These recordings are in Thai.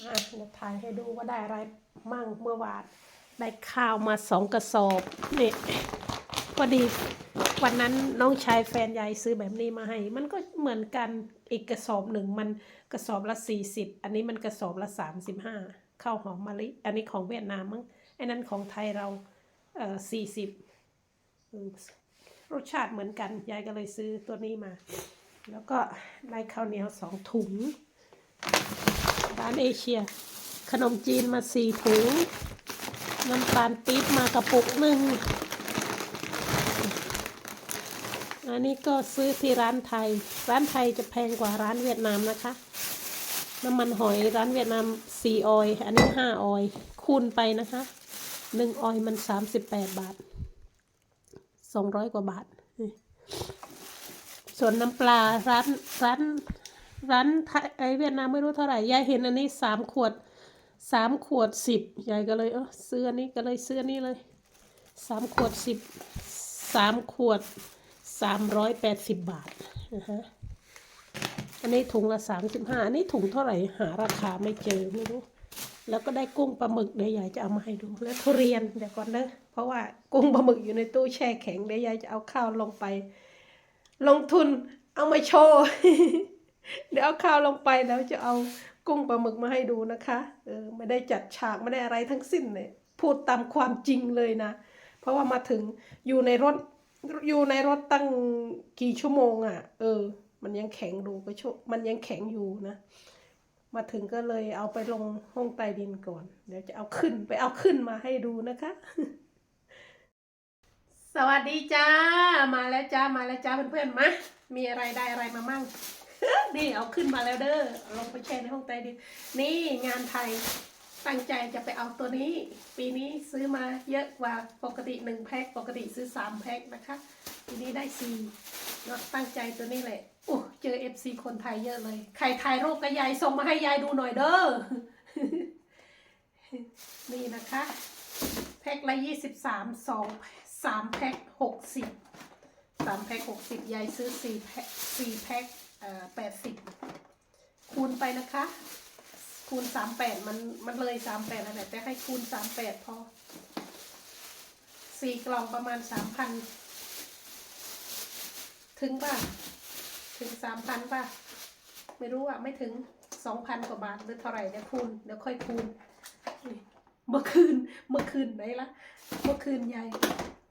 อะเดี๋ยวถ่ายให้ดูว่าได้อะไรมั่งเมื่อวานได้ข้าวมาสองกระสอบนี่พอดีวันนั้นน้องชายแฟนยายซื้อแบบนี้มาให้ มันก็เหมือนกันอีกกระสอบหนึ่งมันกระสอบละสี่สิบอันนี้มันกระสอบละสามสิบห้าข้าวหอมมะลิ อันนี้ของเวียดนามมั้งไอ้นั้นของไทยเราเอ่อสี่สิบรสชาติเหมือนกันยายก็เลยซื้อตัวนี้มา แล้วก็ได้ข้าวเหนียวสองถุง ร้านเอเชีย ขนมจีนมาสี่ถุง น้ำตาลปี๊บมากระปุกหนึ่ง อันนี้ก็ซื้อที่ร้านไทย ร้านไทยจะแพงกว่าร้านเวียดนามนะคะ น้ำมันหอยร้านเวียดนามสี่ออย อันนี้ห้าออย คูณไปนะคะหนึ่งออยมันสามสิบแปดบาทสองร้อยกว่าบาท ส่วนน้ำปลาร้านร้าน ร้านไทยไอเวียดนามไม่รู้เท่าไหร่ยายเห็นอันนี้สามขวดสามขวดสิบยายก็เลยเออซื้ออันนี้ก็เลยซื้ออันนี้เลยสามขวดสิบสามขวดสามร้อยแปดสิบบาทนะฮะอันนี้ถุงละสามสิบห้าอันนี้ถุงเท่าไหร่หาราคาไม่เจอไม่รู้แล้วก็ได้กุ้งปลาหมึกเดี๋ยวยายจะเอามาให้ดู แล้วทุเรียนเดี๋ยวก่อนเนอะเพราะว่ากุ้งปลาหมึกอยู่ในตู้แช่แข็งเดี๋ยวยายจะเอาข้าวลงไป ลงทุนเอามาโชว์ เดี๋ยวเอาข้าวลงไปแล้วจะเอากุ้งปลาหมึกมาให้ดูนะคะเออไม่ได้จัดฉากไม่ได้อะไรทั้งสิ้นเลยพูดตามความจริงเลยนะ เพราะว่ามาถึงอยู่ในรถอยู่ในรถตั้งกี่ชั่วโมงอะ่ะ เออ มันยังแข็งดูก็ชมันยังแข็งอยู่นะ มาถึงก็เลยเอาไปลงห้องใต้ดินก่อน เดี๋ยวจะเอาขึ้นไปเอาขึ้นมาให้ดูนะคะ สวัสดีจ้า มาแล้วจ้า มาแล้วจ้าเพื่อนๆมา มีอะไรได้อะไรมามั่ง นี่เอาขึ้นมาแล้วเด้อลงไปแช่ในห้องใต้ดินนี่งานไทยตั้งใจจะไปเอาตัวนี้ ปีนี้ซื้อมาเยอะกว่าปกติหนึ่งแพ็คปกติซื้อสามแพ็คนะคะปีนี้ได้สี่เนาะตั้งใจตัวนี้แหละโอ้เจอเอฟซีคนไทยเยอะเลย ใครถ่ายรูปกับยายส่งมาให้ยายดูหน่อยเด้อนี่นะคะแพ็คละยี่สิบสามสองสามแพ็คหกสิบสามแพ็คหกสิบยายซื้อสี่แพ็คสี่แพ็ค แปดสิบคูณไปนะคะ คูณสามแปดมันมันเลยสามแปดนั่นแหละแต่ให้คูณสามแปดพอสี่กล่องประมาณสามพันถึงป่ะ ถึงสามพันป่ะ ไม่รู้อะ ไม่ถึงสองพันกว่าบาทหรือเท่าไหร่เดี๋ยวคูณเดี๋ยวค่อยคูณเมื่อคืนเมื่อคืนไหนละเมื่อคืนยาย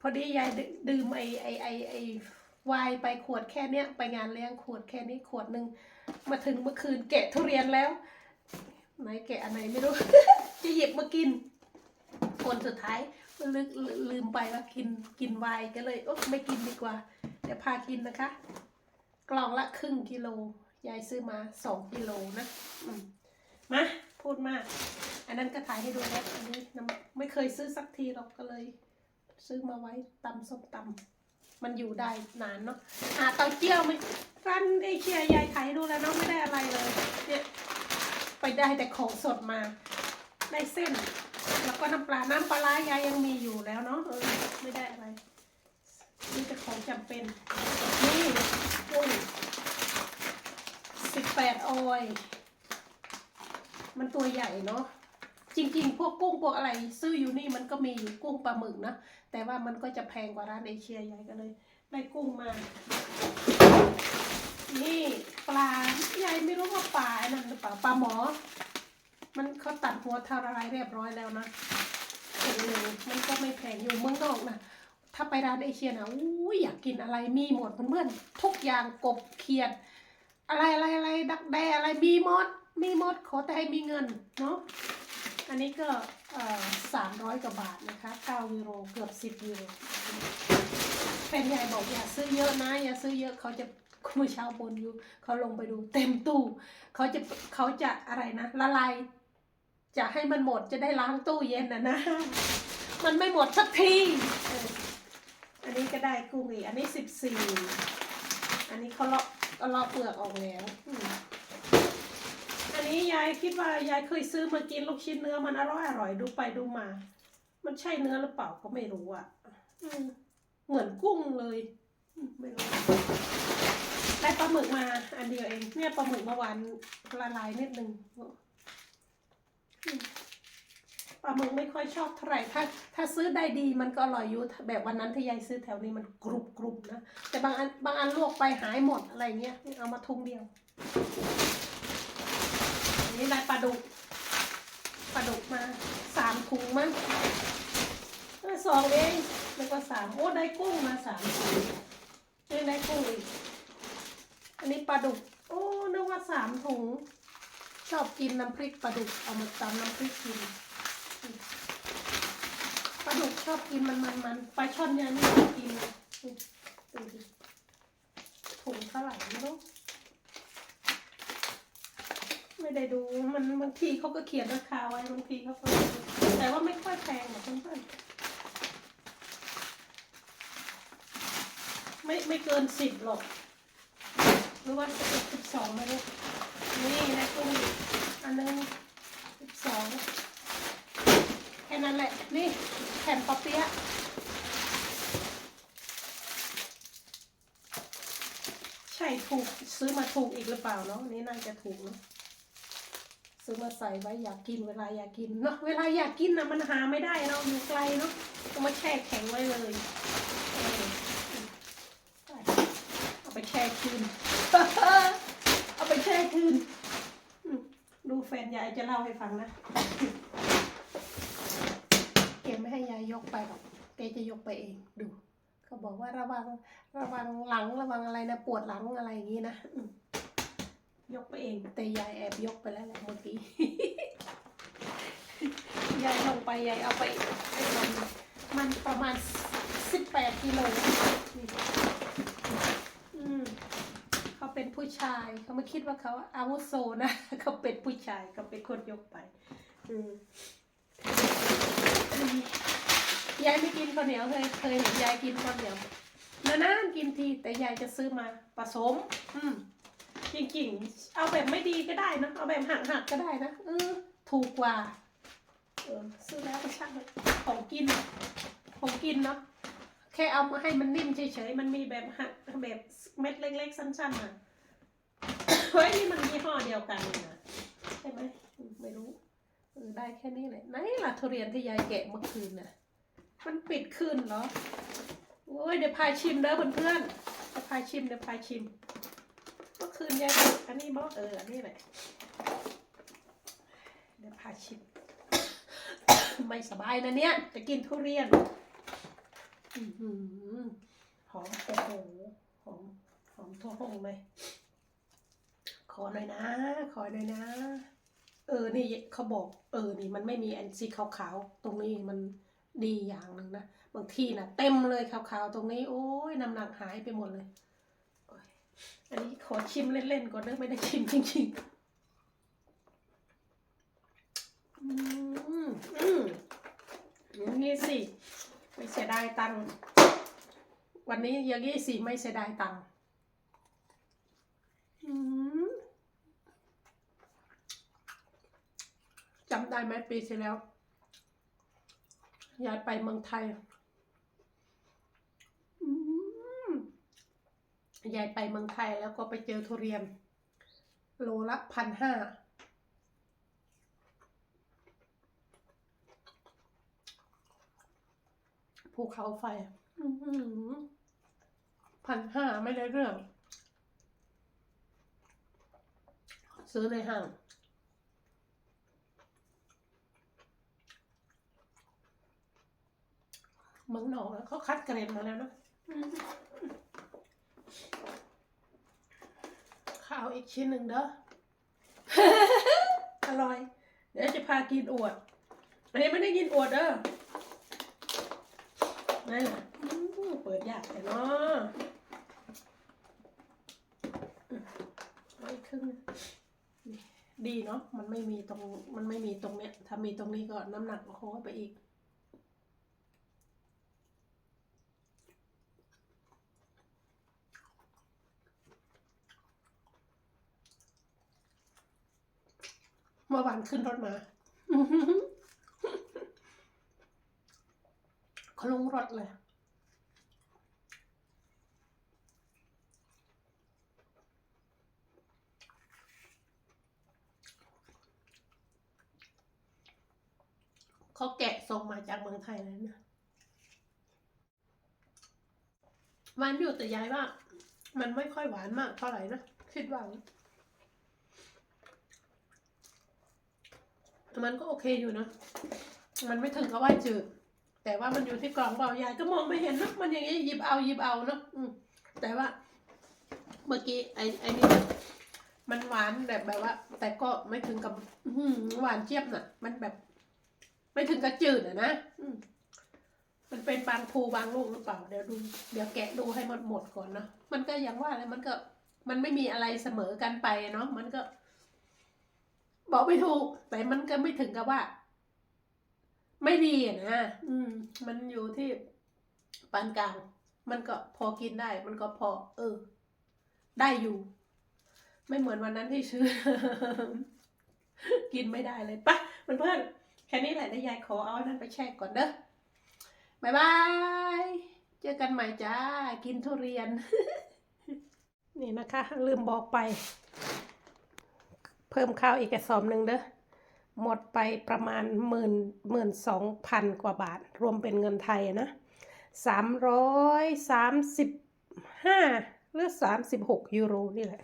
พอดียายดื่มไอไอไอไอ วายไปขวดแค่เนี้ยไปงานเลี้ยงขวดแค่นี้ขวดหนึ่งมาถึงเมื่อคืนแกะทุเรียนแล้วไหนแกะอันไหนไม่รู้ จะหยิบมากิน คนสุดท้ายลืมลืมไปว่ากินกินไวน์ก็เลยโอ๊ะไม่กินดีกว่า เดี๋ยวพากินนะคะ กล่องละครึ่งกิโลยายซื้อมาสองกิโลนะอืมาพูดมาก อันนั้นก็ถ่ายให้ดูแล้วอันนี้ไม่เคยซื้อสักทีเราก็เลย ซื้อมาไว้ตำส้มตำ มันอยู่ได้นานเนาะอ่าเตาเจี้ยวไม่ร้านเอเชียยายถ่ายดูแล้วเนาะไม่ได้อะไรเลยเนี่ยไปได้แต่ของสดมาได้เส้น แล้วก็น้ำปลาน้ำปลาร้ายายยังมีอยู่แล้วเนาะเออไม่ได้อะไรนี่จะของจำเป็นนี่กุ้งสิบแปดออยมันตัวใหญ่เนาะจริง ๆ พวกกุ้งพวกอะไร ซื้ออยู่นี่มันก็มีอยู่กุ้งปลาหมึกนะ แต่ว่ามันก็จะแพงกว่าร้านเอเชียใหญ่ก็เลยได้กุ้งมา นี่ปลายายไม่รู้ว่าปลาอ้นั่นหรือเปล่าปลาหมอ มันเขาตัดหัวทารายเรียบร้อยแล้วนะโอ้โหมันก็ไม่แพงอยู่เมืองนอกนะถ้าไปร้านเอเชียนะอุ้ยอยากกินอะไรมีหมดเพื่อนๆทุกอย่างกบเขียด อะไรอะไรอะไรดักแด้อะไรมีหมดมีหมดขอแต่ให้มีเงินเนาะ อันนี้ก็สามร้อยกว่าบาทนะคะเก้ายูโรเกือบสิบยูโรแฟนใหญ่บอกอย่าซื้อเยอะนะอย่าซื้อเยอะเขาจะเมื่อเช้าบนอยู่เขาลงไปดูเต็มตู้เขาจะเขาจะอะไรนะละลายจะให้มันหมดจะได้ล้างตู้เย็นนะนะ มันไม่หมดสักทีอันนี้ก็ได้กุ้งอีกอันนี้สิบสี่อันนี้เขาเลาะเลาะเปลือกออกแล้วอ นนี้ยายคิดว่ายายเคยซื้อมากินลูกชิ้นเนื้อมันอร่อยอร่อยดูไปดูมา มันใช่เนื้อหรือเปล่าก็ไม่รู้อะอืมเหมือนกุ้งเลยอืมไม่รู้ได้ปลาหมึกมาอันเดียวเองเนี่ยปลาหมึกเมื่อวานละลายนิดนึงลาหมึกไม่ค่อยชอบเท่าไหร่ถ้า ถ้าซื้อได้ดีมันก็อร่อยอยู่แบบวันนั้นที่ยายซื้อแถวนี้มันกรุบกรุบนะแต่บางอันบางอันลวกไปหายหมดอะไรเงี้ยนี่เอามาทุงเดียว นี่ได้ปลาดุกปลาดุกมาสามถุงมั้งสองเองแล้วก็สามโอ้ได้กุ้งมาสามถุงนี่ได้กุ้งอีกอันนี้ปลาดุกโอ้นึกว่าสามถุงชอบกินน้ำพริกปลาดุกเอามาตำน้ำพริกกินปลาดุกชอบกินมันมันมันปลาช่อนยังไม่ชอบกินเลยนี่ดูดิถุงเท่าไหร่ไม่รู้ ไม่ได้ดูมันบางทีเขาก็เขียนราคาไว้บางทีเขาก็แต่ว่าไม่ค่อยแพงหรอกเพื่อนๆไม่ไม่เกินสิบหรอกหรือว่าสิบเอ็ดสิบสองไม่รู้นี่นะกุ้งอันนึงสิบสองแค่นั้นแหละ นี่แผ่นปอเปี๊ยะใช่ถูกซื้อมาถูกอีกหรือเปล่าเนาะนี่น่าจะถูกเนาะ ซื้อมาใส่ไว้อยากกินเวลาอยากกินเนาะเวลาอยากกินนะมันหาไม่ได้เนาะอยู่ไกลเนาะต้องมาแช่แข็งไว้เลยเอาไปแช่คืนเอาไปแช่คืนดูแฟนยายจะเล่าให้ฟังนะเกไม่ให้ยายยกไปหรอกแกจะยกไปเองดูเขาบอกว่าระวังระวังหลังระวังอะไรนะปวดหลังอะไรอย่างนี้นะ ยกไปเอง แต่ยายแอบยกไปแล้วแหละเมื่อกี้ ยายลงไปยายเอาไปไอ้มันมันประมาณสิบแปดกิโลนี่อืมเขาเป็นผู้ชายเขาไม่คิดว่าเขาอาวุโสนะเขาเป็นผู้ชายเขาเป็นคนยกไป อืมยายไม่กินข้าวเหนียวเคยเคยเห็นยายกินข้าวเหนียวนานๆกินทีแต่ยายจะซื้อมาผสม อืม จริงๆ เอาแบบไม่ดีก็ได้นะ เอาแบบหักๆก็ได้นะเออถูกกว่า เออซื้อแล้วก็ช่างมันของกินของกินเนาะ แค่เอามาให้มันนิ่มเฉยๆ มันมีแบบหักแบบเม็ดเล็กๆ สั้นๆอะเฮ้ยนี่มันยี่ห้อเดียวกันเลยนะใช่ไหมอืมไม่รู้เออได้แค่นี้แหละไหนล่ะทุเรียนที่ยายแกะเมื่อคืนน่ะ มันปิดคืนเหรอ โอ้ยเดี๋ยวพายชิมเด้อเพื่อนๆเดี๋ยวพายชิมเดี๋ยวพายชิม เมื่อคืนยายอันนี้บอกเอออันนี้แหละเดี๋ยวพาชิมไม่สบายนะเนี่ย จะกินทุเรียนหอมโอ้โหหอมหอมทั่วห้องเลย ขอหน่อยนะ ขอหน่อยนะ เออนี่เขาบอก เออนี่มันไม่มีแอนสีขาวๆ ตรงนี้มันดีอย่างหนึ่งนะ บางที่นะเต็มเลยขาวๆ ตรงนี้ โอ้ยน้ำหนักหายไปหมดเลย อันนี้ขอชิมเล่นๆก่อนเนอะไม่ได้ชิมจริงๆ อืมอืมอย่างนี้สิ ไม่เสียดายตังค์วันนี้อย่างนี้สิไม่เสียดายตังค์อืมจำได้ไหมปีที่แล้วยายไปเมืองไทย อืม ยายไปเมืองไทยแล้วก็ไปเจอทุเรียน โลละพันห้าภูเขาไฟพันห้าไม่ได้เรื่อง ซื้อในห้างเมืองหนองอะเขาคัดเกรดมาแล้วเนะ ข้าวอีกชิ้นหนึ่งเด้อ อร่อย เดี๋ยวจะพากินอวด อันนี้ไม่ได้กินอวดเด้อนั่นแหละอืมเปิดยากแต่เนาะอืมไว้ครึ่งนี่ดีเนาะ มันไม่มีตรง มันไม่มีตรงเนี้ย ถ้ามีตรงนี้ก็น้ำหนักโค้งไปอีก เมื่อวานขึ้นรถมาเขาลงรถเลย เขาแกะส่งมาจากเมืองไทยเลยนะหวานอยู่แต่ยายว่า มันไม่ค่อยหวานมากเท่าไหร่นะ คิดว่า มันก็โอเคอยู่นะ มันไม่ถึงกับว่าจืด แต่ว่ามันอยู่ที่กล่องเปล่ายายก็มองไม่เห็นนะมันอย่างนี้หยิบเอาหยิบเอาเนาะอืมแต่ว่า เมื่อกี้ไอ้ไอ้นี่มันหวานแบบแบบว่า แต่ก็ไม่ถึงกับหืหวานเจี๊ยบน่ะ มันแบบ ไม่ถึงกับจืดอะนะอืมมันเป็นบางภูบางลูกหรือเปล่าเดี๋ยวดู เดี๋ยวแกะดูให้มันหมดก่อนเนาะมันก็อย่างว่าเลยมันก็มันไม่มีอะไรเสมอกันไปเนาะมันก็ บอกไม่ถูก แต่มันก็ไม่ถึงกับว่า ไม่ดีอะนะอืม มันอยู่ที่ปานกลาง มันก็พอกินได้ มันก็พอ เออ ได้อยู่ ไม่เหมือนวันนั้นที่ซื้อ กินไม่ได้เลยปะเพื่อนๆแค่นี้แหละนะยายขอเอานนั้นไปแช่ก่อนเด้อบายบาย เจอกันใหม่จ้า กินทุเรียน นี่นะคะ ลืมบอกไป เพิ่มข้าวอีกกระสอบหนึ่งเด้อหมดไปประมาณหมื่นหมื่นสองพันกว่าบาท รวมเป็นเงินไทยนะสามร้อยสามสิบห้าหรือสามสิบหกยูโรนี่แหละ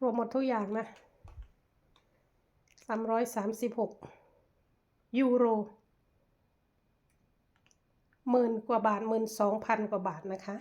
รวมหมดทุกอย่างนะสามร้อยสามสิบหกยูโรหมื่นกว่าบาทหมื่นสองพันกว่าบาทนะคะ